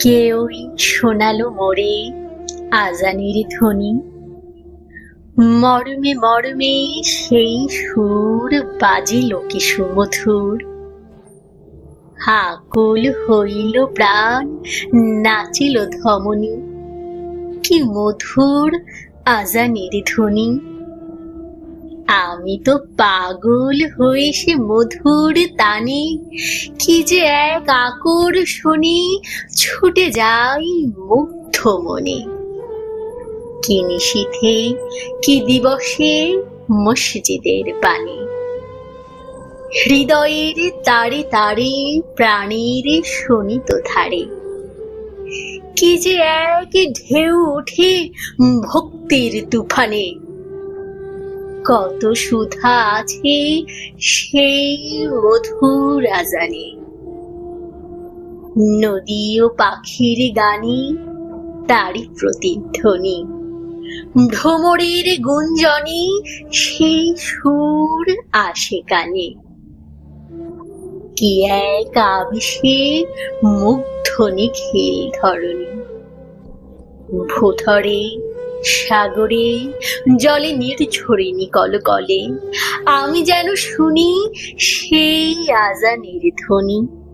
কেউই শোনালো মোরে আজানের ধ্বনি? মরমে মরমে সেই সুর বাজিল কি সুমধুর। হাকুল হইল প্রাণ, নাচিল ধমনী। কি মধুর আজানের ধ্বনি। আমি তো পাগল হয়ে সে মধুর তানে। কি যে এক আকর্ষণে ছুটে যাই মুগ্ধ মনে। কি নিশীথে, কি দিবসে মসজিদের পানে। হৃদয়ের তারে তারে প্রাণের শোনিত ধারে। কি যে এক ঢেউ ওঠে ভক্তির তুফানে। কত সুধা আছে সেই মধুর আজানে। নদী ও পাখির গানে তারই প্রতিধ্বনি। ভ্রমরের গুঞ্জনে সেই সুর আসে কানে। কি এক আবিষে মুগ্ধ নিখিল ধরণী। ভূধরে সাগরে জলে নির্ঝরিণী কলকলে আমি যেন শুনি সেই আজানের ধ্বনি।